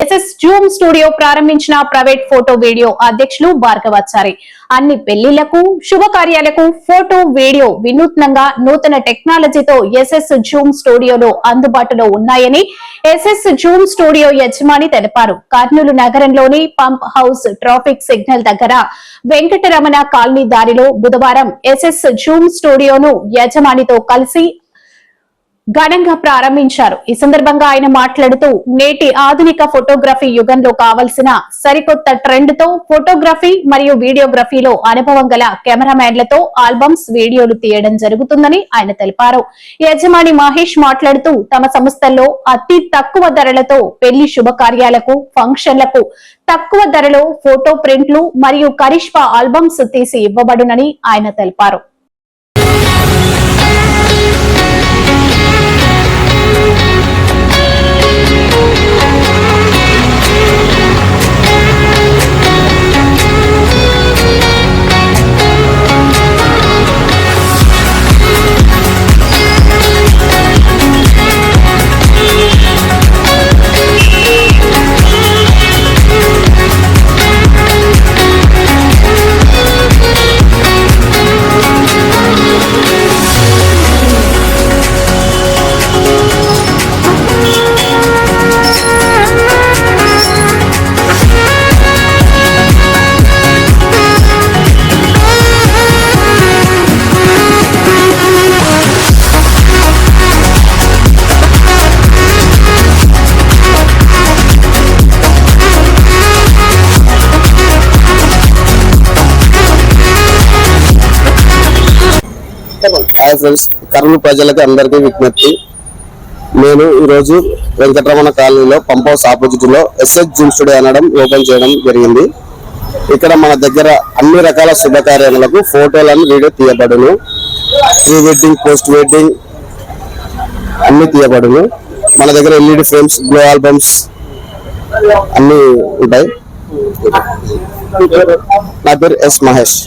SS zoom studio ప్రారంభించిన private photo video అధ్యక్షులు భార్గవాచారి అన్ని పెళ్ళిళ్ళకు శుభకార్యాలకు ఫోటో వీడియో వినూత్నంగా నూతన టెక్నాలజీతో ఎస్ఎస్ జూమ్ స్టూడియోలో అందుబాటులో ఉన్నాయని ఎస్ఎస్ జూమ్ స్టూడియో యజమాని తెలిపారు. కర్నూలు నగరంలోని పంప్ హౌస్ ట్రాఫిక్ సిగ్నల్ దగ్గర వెంకటరమణ కాలనీ దారిలో బుధవారం ఎస్ఎస్ జూమ్ స్టూడియోను యజమానితో కలిసి ఘనంగా ప్రారంభించారు. ఈ సందర్భంగా ఆయన మాట్లాడుతూ నేటి ఆధునిక ఫోటోగ్రఫీ యుగంలో కావలసిన సరికొత్త ట్రెండ్తో ఫోటోగ్రఫీ మరియు వీడియోగ్రఫీలో అనుభవం గల కెమెరామ్యాన్లతో ఆల్బమ్స్ వీడియోలు తీయడం జరుగుతుందని ఆయన తెలిపారు. యజమాని మహేష్ మాట్లాడుతూ తమ సంస్థల్లో అతి తక్కువ ధరలతో పెళ్ళి శుభకార్యాలకు ఫంక్షన్లకు తక్కువ ధరలో ఫోటో ప్రింట్లు మరియు కరిష్మా ఆల్బమ్స్ తీసి ఇవ్వబడునని ఆయన తెలిపారు. హాయ్ ఫ్రెండ్స్ కర్నూలు ప్రజలకు అందరికీ విజ్ఞప్తి. నేను ఈరోజు వెంకటరమణ కాలనీలో పంప్ హౌస్ ఆపోజిట్లో ఎస్ఎస్ జిమ్ స్టూడియో అనడం ఓపెన్ చేయడం జరిగింది. ఇక్కడ మన దగ్గర అన్ని రకాల శుభకార్యములకు ఫోటోలను వీడియో తీయబడును. ప్రీ వెడ్డింగ్ పోస్ట్ వెడ్డింగ్ అన్ని తీయబడును. మన దగ్గర ఎల్ఈడి ఫ్రేమ్స్ గ్లో ఆల్బమ్స్ అన్ని ఉంటాయి. నా పేరు ఎస్ మహేష్.